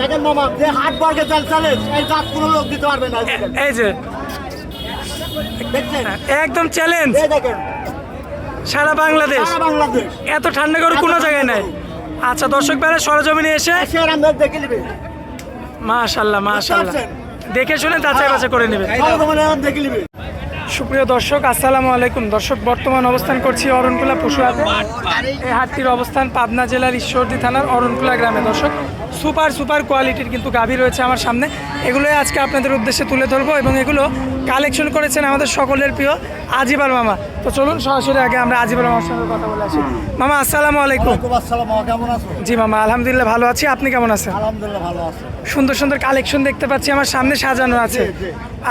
দেখেন মামা যে হাট বর্গে চাল চালে এই জাত কোনো লোক দিতে পারবে না। এই যে দেখছেন? একদম চ্যালেঞ্জ এই দেখেন সারা বাংলাদেশ। সারা বাংলাদেশ। এত ঠান্ডা গরু কোনো জায়গায় নাই। আচ্ছা দর্শক বেলা সরজমিনে এসে দেখে নিবে। মাশাল্লাহ মাশাল্লাহ দেখে শুনে যাচাই বাছাই করে নেবে। দেখে নিবে। সুপ্রিয় দর্শক আসসালামু আলাইকুম। দর্শক বর্তমান অবস্থান করছি অরণকুলা পশু এই হাটটির অবস্থান পাবনা জেলার ঈশ্বরদী থানার অরণকুলা গ্রামে। দর্শক সুপার সুপার কোয়ালিটির কিন্তু গাভী রয়েছে আমার সামনে। এগুলোই আজকে আপনাদের উদ্দেশ্যে তুলে ধরবো এবং এগুলো কালেকশন করেছেন আমাদের সকলের প্রিয় আজিবার মামা। তো চলুন সরাসরি আগে আমরা আজিবার মামার সঙ্গে কথা বলে আসি। মামা আসসালামু আলাইকুম। আসসালাম কেমন আছো? জি মামা আলহামদুলিল্লাহ ভালো আছি। আপনি কেমন আছেন? আলহামদুলিল্লাহ ভালো আছো। সুন্দর সুন্দর কালেকশন দেখতে পাচ্ছি আমার সামনে সাজানো আছে।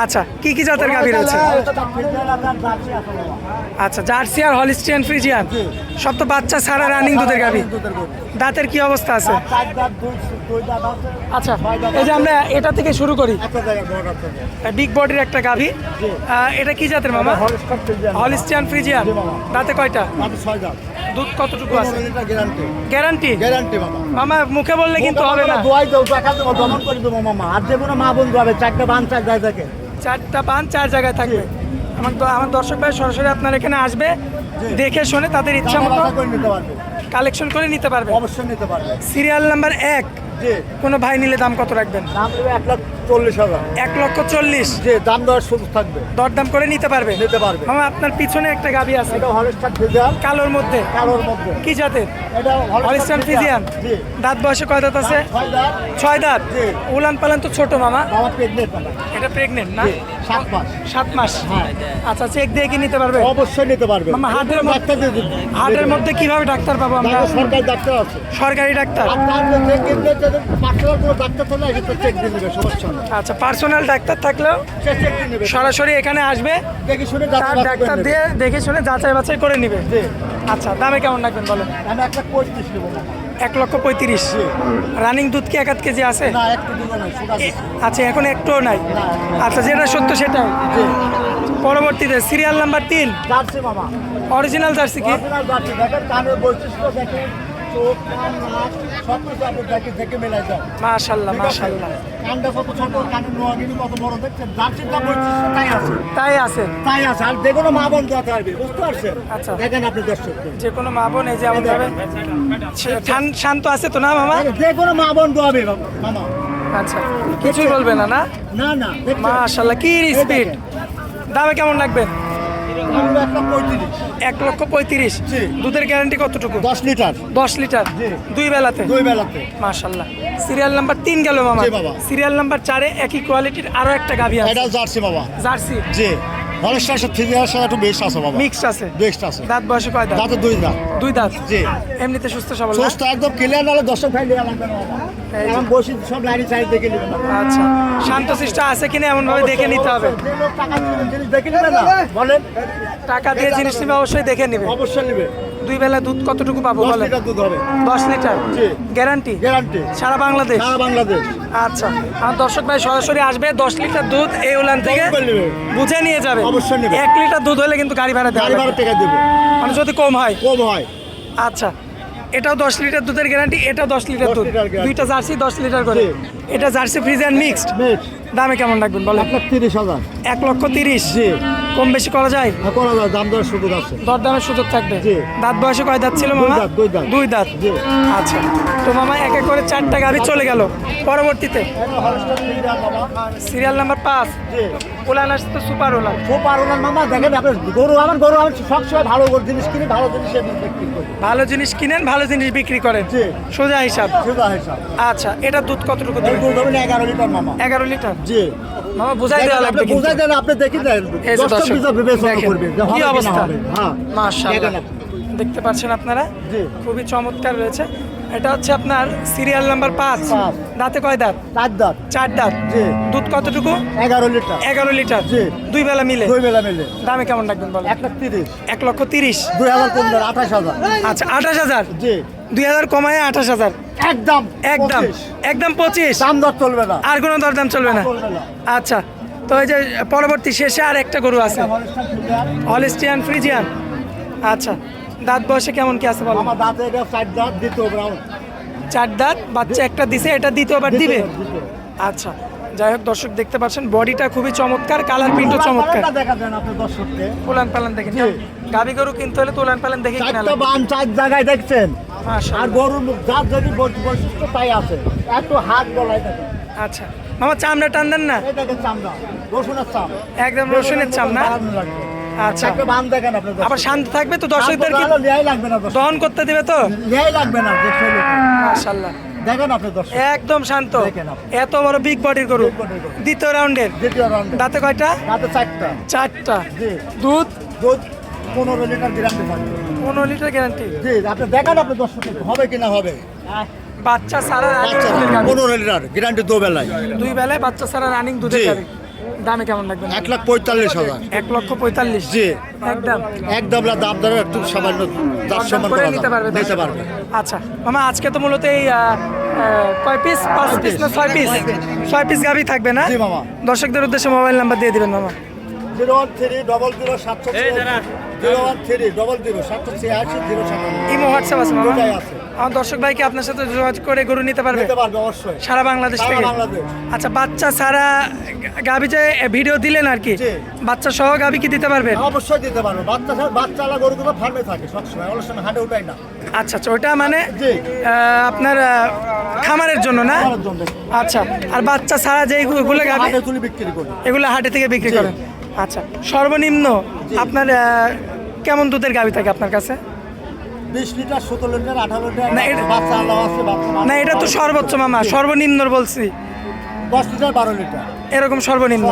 আচ্ছা কি কি জাতের গাভী রয়েছে। আচ্ছা জার্সি আর হলিস্টিয়ান ফ্রিজিয়ান। সব তো বাচ্চা সারা রানিং দুধের গরু। দাঁতের কি অবস্থা আছে। আচ্ছা এই যে আমরা এটা থেকে শুরু করি। বিগ বডির একটা গাভী এটা কি জাতের মামা। হলিস্টিয়ান ফ্রিজিয়ান দাঁতে কয়টা। দুধ কতটুকু আছে গ্যারান্টি। গ্যারান্টি গ্যারান্টি মামা। মামা মুখে বললে কিন্তু হবে না দোয়াই দাও, টাকা দেবো, দমন করে দেবো মামা। আর যে কোনো মা বন্ধু হবে, চারটা বান চার জায়গায় থাকে। চারটা পান চার জায়গায় থাকবে আমার তো আমার দর্শক ভাই সরাসরি আপনার এখানে আসবে দেখে শুনে তাদের ইচ্ছা মতো। কালেকশন করে নিতে পারবে অবশ্যই নিতে পারবে। সিরিয়াল নাম্বার এক। কোনো ভাই নিলে দাম কত রাখবেন দাম এক লাখ চল্লিশ হাজার। এক লক্ষ চল্লিশ জি, দাম দেওয়ার সুযোগ থাকবে। দরদাম করে নিতে পারবে নিতে পারবে। মামা আপনার পিছনে একটা গাবি আছে এটা হলস্টার ফ্রিজিয়ান, কালোর মধ্যে কালোর মধ্যে। কি জাতের এটা হলস্টার ফিজিয়ান দাঁত বয়সে কয় দাঁত আছে ছয় দাঁত, উলান পালান তো ছোট মামা মামা। এটা প্রেগনেন্ট না সাত মাস। সাত মাস হ্যাঁ। আচ্ছা চেক দিয়ে কি নিতে পারবে অবশ্যই নিতে পারবে মামা, হাটের মধ্যে- হাটের মধ্যে কীভাবে ডাক্তার পাবো আমরা সরকারি ডাক্তার আছে সরকারি ডাক্তার যে check দিলে ডাক্তার থাকলে সেটা চেক দিয়ে নেবে সমস্যা আচ্ছা পার্সোনাল ডাক্তার থাকলেও সরাসরি এখানে আসবে তার ডাক্তার দিয়ে দেখে শুনে যাচাই বাছাই করে নিবে। আচ্ছা দামে কেমন রাখবেন বলেন? মামা। এক লক্ষ পঁয়ত্রিশ। রানিং দুধ কি এক আধ কেজি আছে। আচ্ছা এখন একটুও নাই। আচ্ছা যেটা সত্য সেটাই। পরবর্তীতে সিরিয়াল নাম্বার তিন। অরিজিনাল জার্সি কি? অরিজিনাল জার্সি দেখেন কানের বৈশিষ্ট্য দেখেন চোখ কান নাক সব কিছু আপনি দেখে দেখে মেলাই যান। মাশাল্লাহ মাশাল্লাহ। কানটা কত ছোট কানের নোয়াগিরি কত বড় দেখছেন? জার্সির যা বৈশিষ্ট্য তাই আছে। তাই আছে। তাই আছে। আর যে কোনো মা বোন বুঝতে পারছেন? আচ্ছা। দেখেন আপনি দর্শক। যে কোনো মা বোন এই যে আমাদের শান্ত আছে তো না মামা? যে কোনো মা বোন দোয়াবে মামা। আচ্ছা কিছুই বলবে না না? না না? মাশাল্লাহ কি স্পিড দামে কেমন লাগবে? এক লক্ষ পঁয়ত্রিশ। দুধের গ্যারান্টি কতটুকু? দশ লিটার। দশ লিটার? দুই বেলাতে? দুই বেলাতে। মাশাল্লাহ সিরিয়াল নাম্বার তিন গেল মামা। বাবা। সিরিয়াল নাম্বার চারে একই কোয়ালিটির আরও একটা গাভি আছে। এটা জার্সি বাবা। জার্সি? জি। হলস্টার সাথে থ্রি ইয়ার্স একটু বেস্ট আছে বাবা। মিক্সড আছে? বেস্ট আছে। দাঁত বয়সে কয় দাঁত? দাঁতে দুই দাঁত। দুই দাঁত? জি। এমনিতে সুস্থ সবল? সুস্থ একদম ক্লিয়ার নাহলে দর্শক ভাই লিয়া লাগবে বাবা। এখন বসি সব লাইনে দেখে নেবেন। আচ্ছা। শান্ত শিষ্ট আছে কিনা এমন ভাবে দেখে নিতে হবে? টাকা দিয়ে জিনিস দেখে নেবে না? বলেন। টাকা দিয়ে জিনিস নিবে অবশ্যই দেখে নিবে। অবশ্যই নেবে। দুই বেলা দুধ কতটুকু পাবো বলে দুধ হবে। দশ লিটার? গ্যারান্টি? গ্যারান্টি। সারা বাংলাদেশ? সারা বাংলাদেশ। আচ্ছা। আর দর্শক ভাই সরাসরি আসবে দশ লিটার দুধ এই উলান থেকে। বুঝে নিয়ে যাবে। অবশ্যই এক লিটার দুধ হলে কিন্তু গাড়ি ভাড়া দেবে গাড়ি ভাড়া। টাকা দেবে। মানে যদি কম হয়? কম হয়। আচ্ছা। এটাও দশ লিটার দুধের গ্যারান্টি এটাও দশ লিটার দুধ। দুইটা জার্সি দশ লিটার করে। এটা জার্সি ফ্রিজ অ্যান্ড মিক্সড দামে কেমন রাখবেন বলেন? এক লাখ তিরিশ হাজার। এক লক্ষ তিরিশ। জি। কম বেশি করা যায়? হ্যাঁ, করা যায়। দাম দেওয়ার সুযোগ আছে। দরদামের সুযোগ থাকবে? দাঁত বয়সে কয় দাঁত ছিল মামা? দুই দাঁত। দুই দাঁত। আচ্ছা। তো মামা এক এক করে চারটা গাড়ি চলে গেল। পরবর্তীতে। এটা সিরিয়াল নাম্বার পাঁচ। ওলান আসছে তো সুপার ওলান খুব পারো না মামা দেখেন আপনার গরু আমার গরু আমি সবসময় ভালো জিনিস কিনে ভালো জিনিস ভালো জিনিস কিনেন ভালো জিনিস বিক্রি করেন? সোজা হিসাব। আচ্ছা এটা দুধ কতটুকু এগারো লিটার মামা। এগারো লিটার? জি। মামা বুঝাই দেওয়া লাগবে দেন আপনি দেখি দেন। কি অবস্থা? হ্যাঁ মাশাআল্লাহ। দেখতে পাচ্ছেন আপনারা? জি। খুবই চমৎকার রয়েছে। এটা হচ্ছে আপনার সিরিয়াল নাম্বার পাঁচ। পাঁচ। দাঁতে কয় দাঁত? চার দাঁত। চার দাঁত। জি। দুধ কতটুকু? এগারো লিটার। এগারো লিটার। জি। দুই বেলা মিলে? দুই বেলা মিলে। দামে কেমন রাখবেন বলেন? এক লাখ তিরিশ। এক লক্ষ তিরিশ। দুই হাজার পনেরো আঠাশ হাজার। আচ্ছা আঠাশ হাজার? জি। দুই হাজার কমায় আঠাশ হাজার। একদম একদম। পঁচিশ। একদম পঁচিশ? দাম দর চলবে না। আর কোনো দরদাম চলবে না? চলবে না। আচ্ছা। তো এই যে পরবর্তী শেষে আর একটা গরু আছে। এটা ফ্রিজিয়ান। Holstein Friesian. আচ্ছা। দাঁত বয়সে কেমন কি আছে বলো? আমার দাঁতে এটা চার দাঁত দ্বিতীয় ব্রাউন চার দাঁত? বাচ্চা একটা দিছে এটা দ্বিতীয়বার দিবে? আচ্ছা যাই হোক দর্শক দেখতে পাচ্ছেন বডিটা খুবই চমৎকার কালার প্রিন্টও চমৎকার। দেখা দেন আপনি দর্শককে। তোলান পালান দেখেন গাবি গরু কিনতে হলে তোলান পালান দেখে কিনা লাগবে বান চার জায়গায় দেখছেন। আর। গরুর যার যদি বৈশিষ্ট্য তাই আছে। একটু হাত গলায় দেখেন। আচ্ছা মামা চামড়া টান দেন না? চামড়া রসুনের চাম। একদম রসুনের চাম না। আচ্ছা বান দেখেন আপনি আবার শান্ত থাকবে তো দর্শকদের কি লাগবে না দহন করতে দিবে তো? লিয়াই লাগবে না মাশাআল্লাহ। দেখেন আপনি দর্শক। একদম শান্ত। এত বড় বিগ বডির গরু। দ্বিতীয় রাউন্ডের দ্বিতীয় রাউন্ডে দাঁতে কয়টা? চারটা। চারটা। দুধ? দুধ পনেরো লিটার গ্যারান্টি থাকবে পনেরো লিটার গ্যারান্টি জি আপনি দেখেন আপনি দর্শক হবে কিনা হবে? বাচ্চা সারা আচ্ছা পনেরো লিটার গ্যারান্টি দু বেলায়। দুই বেলায় বাচ্চা সারা রানিং দুধের। দামে কেমন লাগবে? এক লাখ পঁয়তাল্লিশ হাজার। এক লক্ষ পঁয়তাল্লিশ? জি। একদম। দাম দরে একটু সামান্য দাম করে নিতে পারবে নিতে পারবে। আচ্ছা। মামা আজকে তো মূলত এই কয় পিস পাঁচ পিস না ছয় পিস ছয় পিস গাভি থাকবে না? জি, মামা। দর্শকদের উদ্দেশ্যে মোবাইল নাম্বার দিয়ে দিবেন মামা। Zero one three double zero সাতশো zero one three double zero সাতশো ছিয়াশি জিরো সাতান্ন ইমো হোয়াটসঅ্যাপ আছে মামা। আছে। আমার দর্শক ভাই কি আপনার সাথে যোগাযোগ করে গরু নিতে পারবে? পারবে সারা বাংলাদেশ থেকে? আচ্ছা বাচ্চা সারা গাভি যে ভিডিও দিলেন আর কি বাচ্চা সহ গাভি কি দিতে পারবেন? অবশ্যই দিতে পারবে। বাচ্চা বাচ্চালা গরুগুলো ফার্মে থাকে সবসময় সময় হাটে উঠাই না। আচ্ছা আচ্ছা ওটা মানে আপনার খামারের জন্য না? আচ্ছা আর বাচ্চা সারা যেগুলো বিক্রি এগুলো হাটে থেকে বিক্রি। করেন। আচ্ছা সর্বনিম্ন আপনার কেমন দুধের গাভি থাকে আপনার কাছে? বিশ লিটার সতেরো লিটার আঠারো লিটার না, এটা- বাচ্চা আল্লাহ আছে বাচ্চা না এটা তো সর্বোচ্চ মামা সর্বনিম্ন বলছি। দশ লিটার বারো লিটার। এরকম সর্বনিম্ন।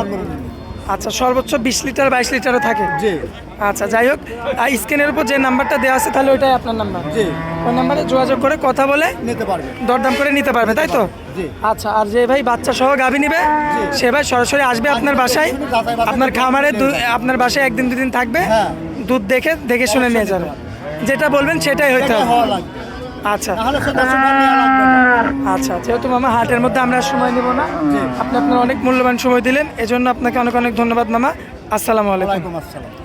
আচ্ছা সর্বোচ্চ বিশ লিটার বাইশ লিটারও থাকে? জি। আচ্ছা যাই হোক আর স্ক্রিনের উপর যে নাম্বারটা দেওয়া আছে তাহলে ওইটাই আপনার নাম্বার। জি। ওই নাম্বারে যোগাযোগ করে কথা বলে নিতে পারবে। দরদাম করে নিতে পারবে তাই তো? জি। আচ্ছা আর যে ভাই বাচ্চা সহ গাভী নিবে সে ভাই সরাসরি আসবে আপনার বাসায়। যাচাই বাছাই আপনার করে খামারে দু- আপনার বাসায় একদিন দুদিন থাকবে। হ্যাঁ। দুধ দেখে দেখে শুনে নিয়ে যাবে। যেটা বলবেন সেটাই হইতে হবে আচ্ছা। না। আচ্ছা যেহেতু মামা হাটের মধ্যে আমরা সময় নিব না আপনি আপনার অনেক মূল্যবান সময় দিলেন এজন্য আপনাকে অনেক অনেক ধন্যবাদ মামা। আসসালামু আলাইকুম। আসসালাম।